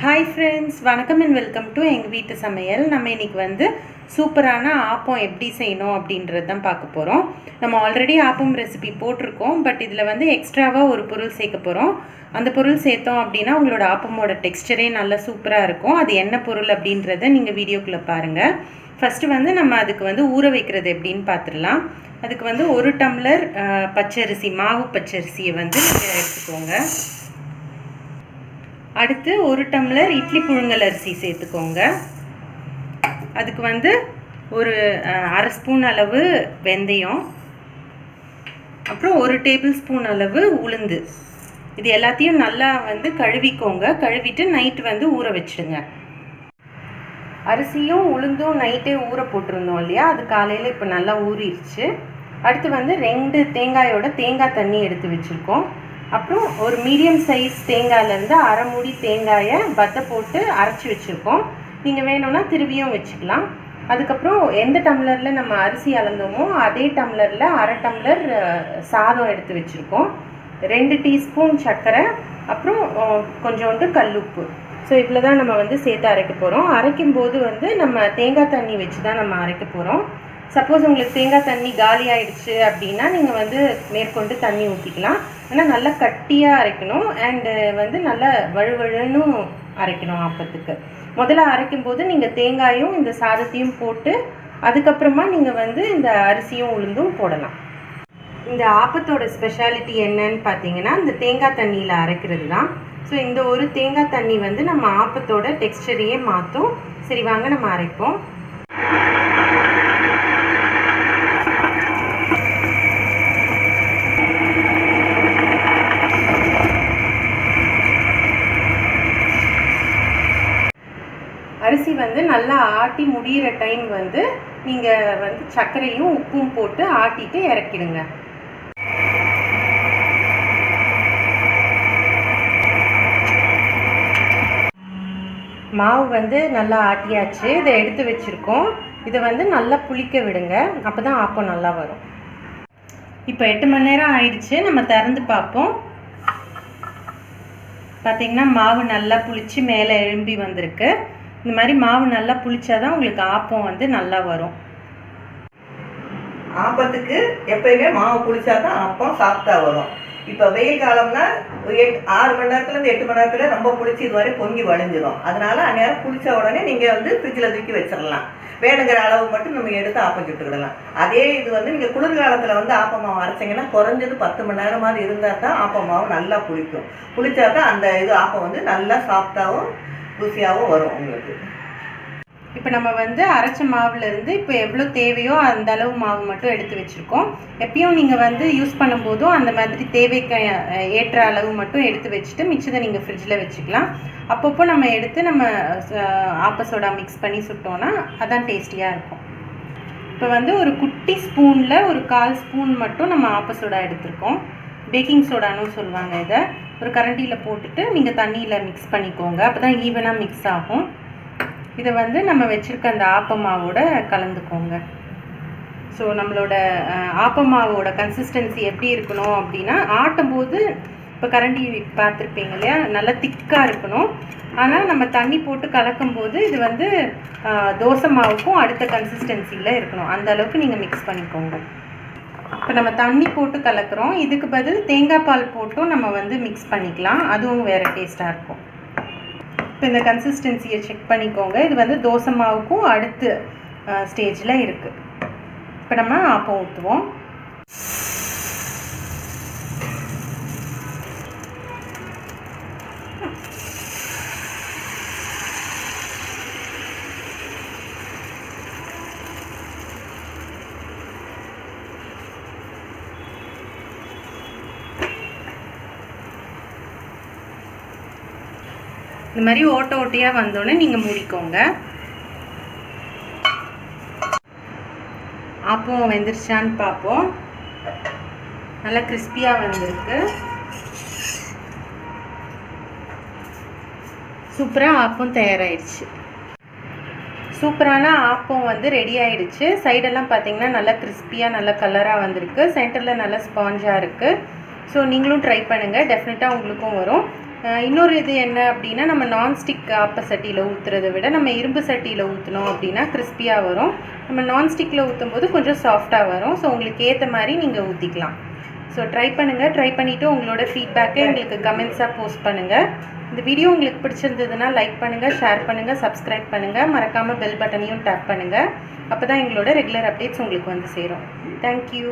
Hi friends வணக்கம் and welcome to எங்கள் வீட்டு சமையல். நம்ம இன்றைக்கி வந்து சூப்பரான ஆப்பம் எப்படி செய்யணும் அப்படின்றது தான் பார்க்க போகிறோம் நம்ம ஆல்ரெடி ஆப்பம் ரெசிபி போட்டிருக்கோம் பட் இதில் வந்து எக்ஸ்ட்ராவாக ஒரு பொருள் சேர்க்க போகிறோம் அந்த பொருள் சேர்த்தோம் அப்படின்னா உங்களோட ஆப்பமோட டெக்ஸ்டரே நல்லா சூப்பராக இருக்கும். அது என்ன பொருள் அப்படின்றத நீங்கள் வீடியோக்குள்ளே பாருங்கள் ஃபஸ்ட்டு வந்து நம்ம அதுக்கு வந்து ஊற வைக்கிறது எப்படின்னு பார்த்துடலாம் அதுக்கு வந்து ஒரு டம்ளர் பச்சரிசி மாவு பச்சரிசியை வந்து நீங்கள் எடுத்துக்கோங்க. அடுத்து ஒரு டம்ளர் இட்லி புழுங்கல் அரிசி சேர்த்துக்கோங்க. அதுக்கு வந்து ஒரு அரை ஸ்பூன் அளவு வெந்தயம். அப்புறம் ஒரு டேபிள் ஸ்பூன் அளவு உளுந்து. இது எல்லாத்தையும் நல்லா வந்து கழுவிக்கோங்க. கழுவிட்டு நைட்டு வந்து ஊற வச்சுடுங்க. அரிசியும் உளுந்தும் நைட்டே ஊற போட்டிருந்தோம் இல்லையா? அது காலையில் இப்போ நல்லா ஊறிடுச்சு. அடுத்து வந்து ரெண்டு தேங்காயோட தேங்காய் தண்ணி எடுத்து வச்சுருக்கோம். அப்புறம் ஒரு மீடியம் சைஸ் தேங்காயிலேருந்து அரை மூடி தேங்காயை வத்த போட்டு அரைச்சி வச்சுருக்கோம். நீங்கள் வேணும்னா திருவியும் வச்சுக்கலாம். அதுக்கப்புறம் எந்த டம்ளரில் நம்ம அரிசி அளந்தோமோ அதே டம்ளரில் அரை டம்ளர் சாதம் எடுத்து வச்சுருக்கோம். ரெண்டு டீஸ்பூன் சர்க்கரை அப்புறம் கொஞ்சோண்டு கல்லுப்பு. ஸோ இவ்வளோ தான் நம்ம வந்து சேர்த்து அரைக்க போகிறோம் அரைக்கும் போது வந்து நம்ம தேங்காய் தண்ணி வச்சு தான் நம்ம அரைக்க போகிறோம் சப்போஸ் உங்களுக்கு தேங்காய் தண்ணி காலி ஆயிடுச்சு அப்படின்னா நீங்கள் வந்து மேற்கொண்டு தண்ணி ஊற்றிக்கலாம் ஆனால் நல்லா கட்டியாக அரைக்கணும். அண்டு வந்து நல்லா வழுவழுன்னு அரைக்கணும் ஆப்பத்துக்கு. முதல்ல அரைக்கும் போது நீங்கள் தேங்காயும் இந்த சாதத்தையும் போட்டு அதுக்கப்புறமா நீங்கள் வந்து இந்த அரிசியும் உளுந்தும் போடலாம். இந்த ஆப்பத்தோட ஸ்பெஷாலிட்டி என்னன்னு பார்த்தீங்கன்னா இந்த தேங்காய் தண்ணியில் அரைக்கிறது தான். ஸோ இந்த ஒரு தேங்காய் தண்ணி வந்து நம்ம ஆப்பத்தோட டெக்ஸ்டரையே மாற்றும் சரி வாங்க நம்ம அரைப்போம். அரிசி வந்து நல்லா ஆட்டி முடியிற டைம் வந்து நீங்கள் வந்து சர்க்கரையும் உப்பும் போட்டு ஆட்டிட்டு இறக்கிடுங்க. மாவு வந்து நல்லா ஆட்டியாச்சு. இதை எடுத்து வச்சுருக்கோம். இதை வந்து நல்லா புளிக்க விடுங்க. அப்போ தான் ஆப்பம் நல்லா வரும். இப்போ எட்டு மணி நேரம் ஆயிடுச்சு. நம்ம திறந்து பார்ப்போம். பார்த்தீங்கன்னா மாவு நல்லா புளிச்சு மேலே எழும்பி வந்திருக்கு. இந்த மாதிரி மாவு நல்லா புளிச்சாதான் உங்களுக்கு ஆப்பம் வந்து நல்லா வரும். ஆப்பத்துக்கு எப்பயுமே மாவு புளிச்சா தான் ஆப்பம் சாப்பிட்டா வரும். இப்போ வெயில் காலம்னா ஒரு எட்டு ஆறு மணி நேரத்துலேருந்து எட்டு மணி நேரத்தில் ரொம்ப புளிச்சு இதுவரை பொங்கி வழிஞ்சிடும் அதனால அந்நேரம் புளிச்ச உடனே நீங்கள் வந்து ஃப்ரிட்ஜில் தூக்கி வச்சிடலாம் வேணுங்கிற அளவு மட்டும் நம்ம எடுத்து ஆப்பம் சுட்டுக்கிடலாம் அதே இது வந்து நீங்கள் குளிர்காலத்தில் வந்து ஆப்ப மாவு அரைச்சிங்கன்னா குறைஞ்சது பத்து மணி நேரமாவது இருந்தால் தான் ஆப்பம் மாவு நல்லா புளிக்கும். புளிச்சா தான் அந்த இது ஆப்பம் வந்து நல்லா சாஃப்டாகவும் ருசியாகவும் வரும் உங்களுக்கு. இப்போ நம்ம வந்து அரைச்ச மாவுலேருந்து இப்போ எவ்வளோ தேவையோ அந்த அளவு மாவு மட்டும் எடுத்து வச்சுருக்கோம். எப்பயும் நீங்கள் வந்து யூஸ் பண்ணும்போதும் அந்த மாதிரி தேவைக்கு ஏற்ற அளவு மட்டும் எடுத்து வச்சுட்டு மிச்சத்தை நீங்கள் ஃப்ரிட்ஜில் வச்சுக்கலாம். அப்பப்போ நம்ம எடுத்து நம்ம ஆப்பசோடா மிக்ஸ் பண்ணி சுட்டோன்னா அதான் டேஸ்டியாக இருக்கும். இப்போ வந்து ஒரு குட்டி ஸ்பூனில் ஒரு கால் ஸ்பூன் மட்டும் நம்ம ஆப்ப சோடா எடுத்திருக்கோம். பேக்கிங் சோடான்னு சொல்லுவாங்க இதை. ஒரு கரண்டியில் போட்டுட்டு நீங்கள் தண்ணியில் மிக்ஸ் பண்ணிக்கோங்க. அப்போ தான் ஈவனாக மிக்ஸ் ஆகும். இதை வந்து நம்ம வச்சுருக்க அந்த ஆப்பமாவோட கலந்துக்கோங்க. ஸோ நம்மளோட ஆப்பமாவோட கன்சிஸ்டன்சி எப்படி இருக்கணும் அப்படின்னா ஆட்டும் போது இப்போ கரண்டி பார்த்துருப்பீங்க இல்லையா? நல்லா திக்காக இருக்கணும். ஆனால் நம்ம தண்ணி போட்டு கலக்கும்போது இது வந்து தோசை மாவுக்கும் அடுத்த கன்சிஸ்டன்சியில் இருக்கணும். அந்த அளவுக்கு நீங்கள் மிக்ஸ் பண்ணிக்கோங்க. இப்போ நம்ம தண்ணி போட்டு கலக்கிறோம். இதுக்கு பதில் தேங்காய் பால் போட்டும் நம்ம வந்து மிக்ஸ் பண்ணிக்கலாம். அதுவும் வேறு டேஸ்ட்டாக இருக்கும். இப்போ இந்த கன்சிஸ்டன்சியை செக் பண்ணிக்கோங்க. இது வந்து தோசை மாவுக்கும் அடுத்த ஸ்டேஜில் இருக்குது இப்போ நம்ம ஆப்பம் ஊற்றுவோம் இந்த மாதிரி ஓட்ட ஓட்டையாக வந்தோடனே நீங்கள் மூடிக்கோங்க. ஆப்பம் வெந்துருச்சான்னு பார்ப்போம் நல்லா கிறிஸ்பியாக வந்திருக்கு. சூப்பராக ஆப்பம் தயாராகிடுச்சு சூப்பரான ஆப்பம் வந்து ரெடி ஆகிடுச்சு சைடெல்லாம் பார்த்தீங்கன்னா நல்லா கிறிஸ்பியாக நல்லா கலராக வந்திருக்கு. சென்டரில் நல்லா ஸ்பாஞ்சாக இருக்குது ஸோ நீங்களும் ட்ரை பண்ணுங்கள் டெஃபினட்டாக உங்களுக்கும் வரும். இன்னொரு இது என்ன அப்படின்னா நம்ம நான்ஸ்டிக் ஆப்ப சட்டியில் ஊற்றுறதை விட நம்ம இரும்பு சட்டியில் ஊற்றினோம் அப்படின்னா கிறிஸ்பியாக வரும். நம்ம நான்ஸ்டிக்கில் ஊற்றும் போது கொஞ்சம் சாஃப்டாக வரும். ஸோ உங்களுக்கு ஏற்ற மாதிரி நீங்கள் ஊற்றிக்கலாம் ஸோ ட்ரை பண்ணுங்கள் ட்ரை பண்ணிவிட்டு உங்களோட ஃபீட்பேக்கை எங்களுக்கு கமெண்ட்ஸாக போஸ்ட் பண்ணுங்கள் இந்த வீடியோ உங்களுக்கு பிடிச்சிருந்ததுன்னா லைக் பண்ணுங்கள் ஷேர் பண்ணுங்கள் சப்ஸ்கிரைப் பண்ணுங்கள் மறக்காமல் பெல் பட்டனையும் டேப் பண்ணுங்கள் அப்போ தான் எங்களோட ரெகுலர் அப்டேட்ஸ் உங்களுக்கு வந்து சேரும். தேங்க்யூ